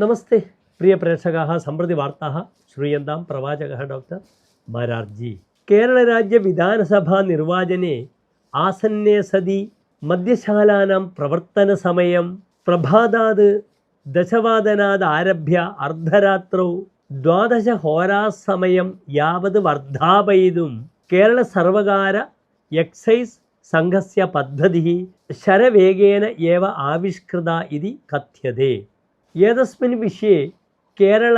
നമസ്തേ പ്രിയ പ്രേക്ഷക സമ്പ്രതി വാർത്താ ശ്രൂയന്താം പ്രവാചക ഡോക്ടർ മരാർജി. കേരള കേരളരാജ്യ വിധാനസഭാ നിർവാചനെ ആസന്നേ സതി മദ്യശാലാനാം പ്രവർത്തനസമയം പ്രഭാതാത് ദശവാദനാദാരഭ്യ അർദ്ധരാത്രൗ ദ്വാദശഹോരാസമയം യാവത് വർദ്ധാപയിതും കേരള സർവകാര എക്സൈസ് സംഘസ്യ പദ്ധതി ശരവേഗേന ഏവ ആവിഷ്കൃത ഇതി കഥ്യതേ. एतस्मिन् विषये केरळ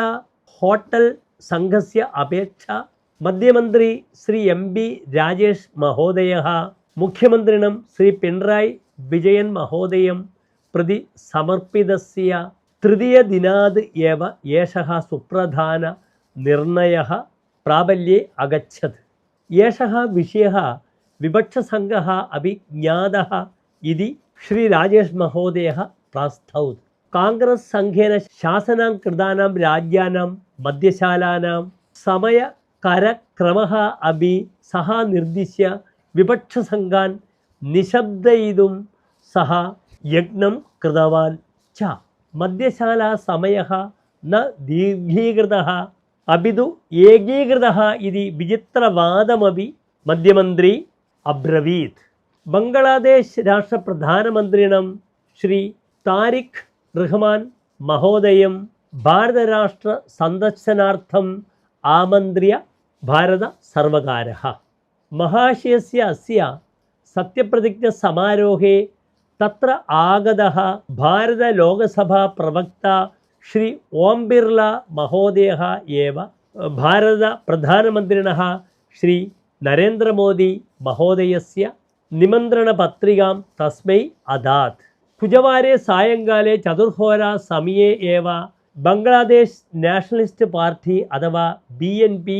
होटल् सङ्घस्य अपेक्षा मध्यमन्त्री श्री एम् बि राजेश् महोदयः मुख्यमन्त्रिणं श्री पिणरायि विजयन् महोदयं प्रति समर्पितस्य तृतीयदिनात् एव एषः सुप्रधाननिर्णयः प्राबल्ये अगच्छत् एषः विषयः विपक्षसङ्घः अपि ज्ञातः इति श्रीराजेश् महोदयः కాంగ్రెస్ సంఘేన శాసనాం కృతానాం రాజ్యానాం మద్యశాలానాం సమయ കരക്രമ അബി സഹ നിർദ്ദിശ്യ വിപക്ഷസംഘാൻ നിശബ്ദയിതും സഹ യജ്ഞം കൃതവാൻ ച. മദ്യശാല സമയ ന ദീർഘീകൃത അപിതു ഏകീകൃത ഇതി വിചിത്രവാദമപി മദ്യമന്ത്രി അബ്രവീത് ബംഗ്ലാദേശ് രാഷ്ട്രപ്രധാനമന്ത്രിണം ശ്രീ താരിഖ് റഹ്മാൻ മഹോദയം ഭാരതരാഷ്ട്ര സന്ദർശനാർത്ഥം ആമന്ത്രിയ ഭാരത സർവകാര മഹാശയസ്യ അസ്യ സത്യപ്രതിജ്ഞ സമാരോഹേ തത്ര ആഗത ഭാരത ലോകസഭാ പ്രവക്ത ശ്രീ ഓം ബിർള മഹോദയ ഏവ. ഭാരത പ്രധാനമന്ത്രിണ ശ്രീ നരേന്ദ്രമോദി മഹോദയസ്യ. നിമന്ത്രണപത്രികാം തസ്മൈ അദാത്. निमन्त्रणपत्रिकां तस्मै अदात् कुजवारे सायङ्काले चतुर्होरा समये एव बङ्ग्लादेश् नेशनलिस्ट् पार्टी अथवा बि एन् पि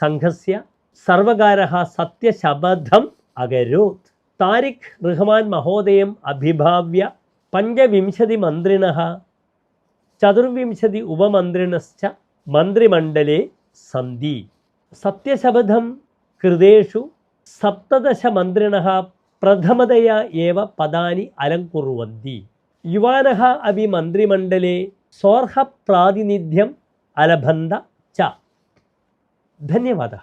सङ्घस्य सर्वकारः सत्यशपथम् अकरोत् तारिक् रहमान् महोदयम् अभिभाव्य पञ्चविंशतिमन्त्रिणः चतुर्विंशति उपमन्त्रिणश्च मन्त्रिमण्डले सन्ति सत्यशपथं कृतेषु പ്രഥമതയാ ഏവ പദാനി അലങ്കുറുവന്തി യുവാനഹ അഭി മന്ത്രിമണ്ഡലേ സ്വർഹ പ്രാതിനിധ്യം അലബന്ധ ച. ധന്യവാദ.